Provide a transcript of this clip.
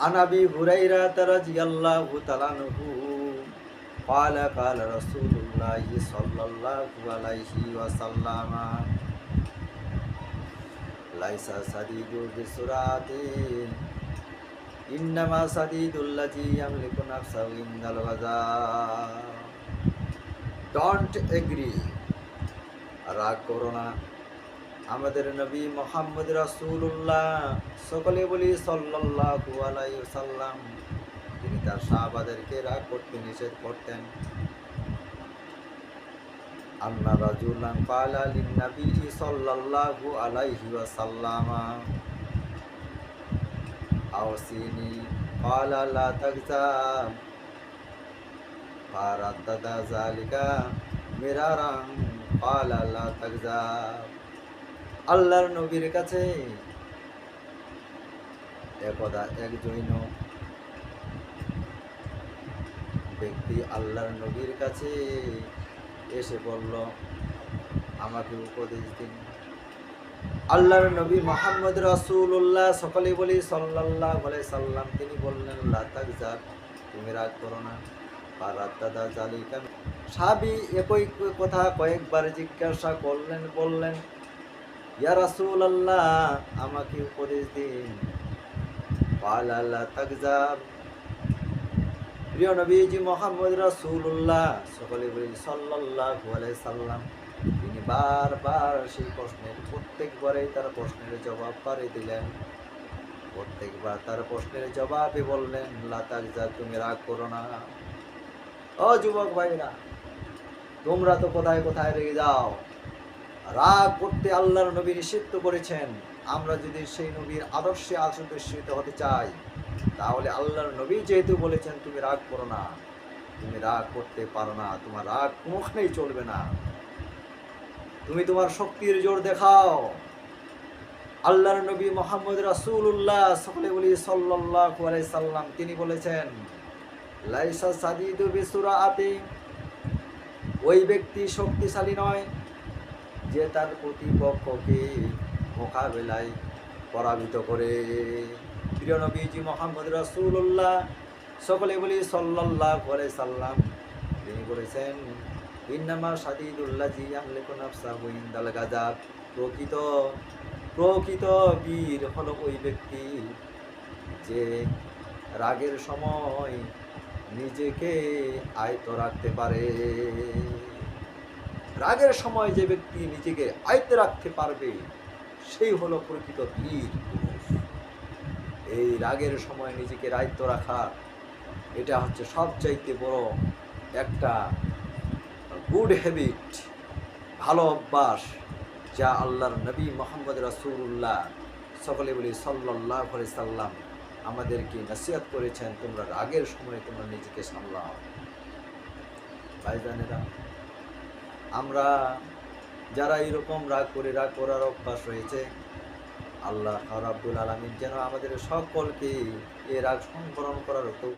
عن ابي هريره رضي الله تعالى عنه قال قال رسول الله صلى الله عليه وسلم ليس سديد بسرعة إنما سديد الذي يملك نفسه عند الغزاء Don't agree রাগ করো না আমাদের নবী মোহাম্মদ রাসূলুল্লাহ সকলে বলি সাল্লাল্লাহু আলাইহি সাল্লাম তিনি তার সাহাবাদেরকে রাগ করতে নিষেধ করতেন। আন্না রাজুলান কালা লিন নবী সাল্লাল্লাহু আলাইহি ওয়াসাল্লাম। আওসিনি কালা লা তাগজাব। ফারাদ্দাদা যালিকা মিরারান কালা লা তাগজাব। আল্লাহর নবীর কাছে। একদা এক জৈন ব্যক্তি আল্লাহর নবীর কাছে এসে বলল, আমাকে উপদেশ দিন। আল্লাহর নবী মোহাম্মদ রাসূলুল্লাহ সকলে বলি, সাল্লাল্লাহু বলে সাল্লাম। তিনি বললেন, লা তাগজাব তুমি রাগ করো না। ফারাদ্দাদা যালিকা সাবি একই কথা কয়েকবার জিজ্ঞাসা করলেন, বললেন ইয়া রাসূলুল্লাহ, আমাকে উপদেশ দিন। ক্বালা লা তাগজাব প্রিয় নবীজি মোহাম্মদ রাসূলুল্লাহ, সকলে বলি আলাইহি সাল্লাম, তিনি বারবার সেই প্রশ্নের প্রত্যেকবারেই তার প্রশ্নের জবাব পারে দিলেন। প্রত্যেকবার তার প্রশ্নের জবাবে বললেন লাতাক যা তুমি রাগ করো না। ও যুবক ভাইরা তোমরা তো কোথায় কোথায় রেগে যাও? রাগ করতে আল্লাহর নবী নিষিদ্ধ করেছেন। আমরা যদি সেই নবীর আদর্শে আদর্শিত হতে চাই, তাহলে আল্লাহর নবী যেহেতু বলেছেন, তুমি রাগ করো না। তুমি রাগ করতে পারো না, তোমার রাগ কোনোখানেই চলবে না। তুমি তোমার শক্তির জোর দেখাও। আল্লাহর নবী মোহাম্মদ রাসূলুল্লাহ সকলে বলি আলাইহি সাল্লাম, তিনি বলেছেন, লাইসা সাদিদু বিসুরাআতি ওই ব্যক্তি শক্তিশালী নয়। যে তার প্রতিপক্ষকে মোকাবেলায় পরাজিত করে। প্রিয় নবীজি মোহাম্মদ রাসূলুল্লাহ সকলে বলি সাল্লাল্লাহু করে সাল্লাম, তিনি বলেছেন, ইন্নামা সাদিদুল্লাহ জি আমলিকু নাফসাহু ইনদাল গাজাব প্রকৃত প্রকৃত বীর হল ওই ব্যক্তি যে রাগের সময় নিজেকে আয়ত্ত রাখতে পারে। রাগের সময় যে ব্যক্তি নিজেকে আয়ত্তে রাখতে পারবে, সেই হলো প্রকৃত বীর এই রাগের সময় নিজেকে রায়ত্ত রাখা, এটা হচ্ছে সবচাইতে বড় একটা গুড হ্যাবিট ভালো অভ্যাস যা আল্লাহর নবী মোহাম্মদ রাসূলুল্লাহ সকলে বলি সাল্লাহ সাল্লাম আমাদেরকে নসিহত করেছেন, তোমরা রাগের সময় তোমরা নিজেকে সামলাও। ভাইজানেরা আমরা যারা এরকম রাগ করে রাগ করার অভ্যাস রয়েছে, আল্লাহ রাব্বুল আলমিন যেন আমাদের সকলকে এ রাগ সংবরণ করার